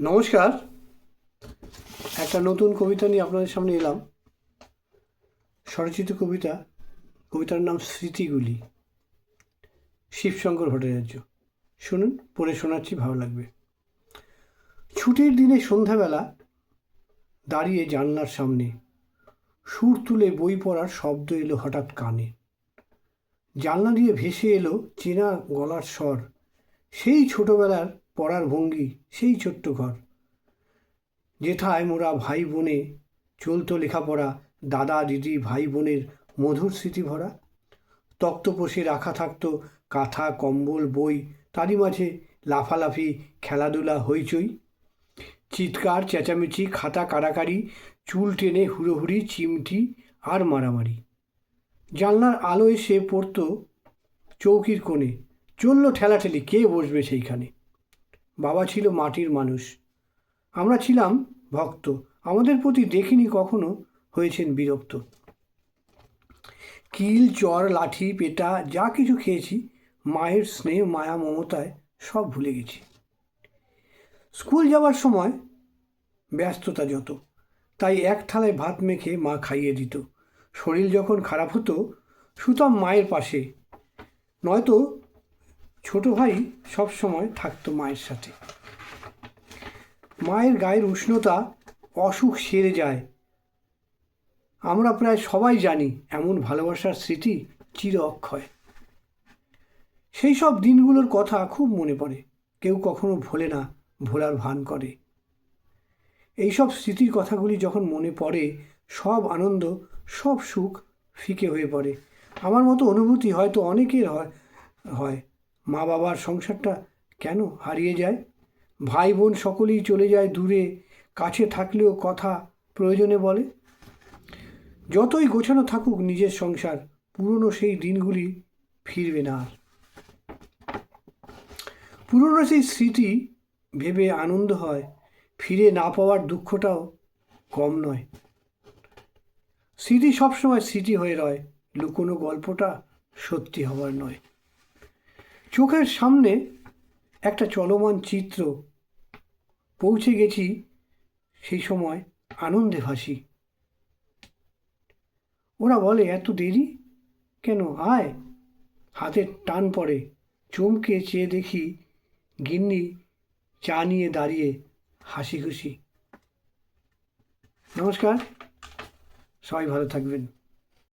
নমস্কার। একটা নতুন কবিতা নিয়ে আপনাদের সামনে এলাম। স্বরচিত কবিতা। কবিতার নাম স্মৃতিগুলি। শিবশঙ্কর ভট্টাচার্য। শুনুন, পড়ে শোনাচ্ছি, ভালো লাগবে। ছুটির দিনে সন্ধ্যাবেলা দাঁড়িয়ে জানলার সামনে সুর তুলে বই পড়ার শব্দ এলো হঠাৎ কানে। জানলা দিয়ে ভেসে এলো চেনা গলার স্বর। সেই ছোটবেলার পড়ার ভঙ্গি, সেই ছোট্ট ঘর। যেথায় মোরা ভাই বোনে চলতো লেখাপড়া, দাদা, দিদি ভাই বোনের মধুর স্মৃতি ভরা তক্তপোষে রাখা থাকতো কাঁথা, কম্বল, বই, তারই মাঝে লাফালাফি, খেলাধুলা, হইচই। চিৎকার, চেঁচামেচি, খাতা কাড়াকাড়ি, চুল টেনে হুড়োহুড়ি, চিমটি আর মারামারি। জানলার আলো এসে পড়তো চৌকির কোণে। চলল ঠেলাঠেলি, কে বসবে সেইখানে? বাবা ছিল মাটির মানুষ। আমরা ছিলাম ভক্ত। আমাদের প্রতি দেখিনি কখনো হয়েছেন বিরক্ত। কিল, চর, লাঠি, পেটা, যা কিছু খেয়েছি, মায়ের স্নেহ, মায়া, মমতায় সব ভুলে গেছি। স্কুল যাওয়ার সময় ব্যস্ততা যত, তাই এক থালায় ভাত মেখে মা খাইয়ে দিত। শরীর যখন খারাপ হতো শুতাম মায়ের পাশে, নয়তো ছোট ভাই সব সময় থাকতো মায়ের সাথে। মায়ের গায়ের উষ্ণতা অসুখ সেরে যায়। আমরা প্রায় সবাই জানি এমন ভালোবাসার স্মৃতি চির অক্ষয়। সেই সব দিনগুলোর কথা খুব মনে পড়ে। কেউ কখনো ভোলে না, ভোলার ভান করে। এইসব স্মৃতির কথাগুলি যখন মনে পড়ে, সব আনন্দ, সব সুখ ফিকে হয়ে পড়ে। আমার মতো অনুভূতি হয়তো অনেকের হয় হয়। মা বাবার সংসারটা কেন হারিয়ে যায়? ভাই বোন সকলেই চলে যায় দূরে, কাছে থাকলেও কথা প্রয়োজনে বলে। যতই গোছানো থাকুক নিজের সংসার, পুরনো সেই দিনগুলি ফিরবে না আর। পুরনো সেই স্মৃতি ভেবে আনন্দ হয়, ফিরে না পাওয়ার দুঃখটাও কম নয়। স্মৃতি সবসময় স্মৃতি হয়ে রয়, লুকোনো গল্পটা সত্যি হওয়ার নয়। চোখের সামনে একটা চলমান চিত্র পৌঁছে গেছি সেই সময় আনন্দে ভাসি। ওরা বলে, এত দেরি? কেন? আয়। হাতের টান পড়ে, চমকে চেয়ে দেখি গিন্নি চা নিয়ে দাঁড়িয়ে হাসি খুশি নমস্কার, সবাই ভালো থাকবেন।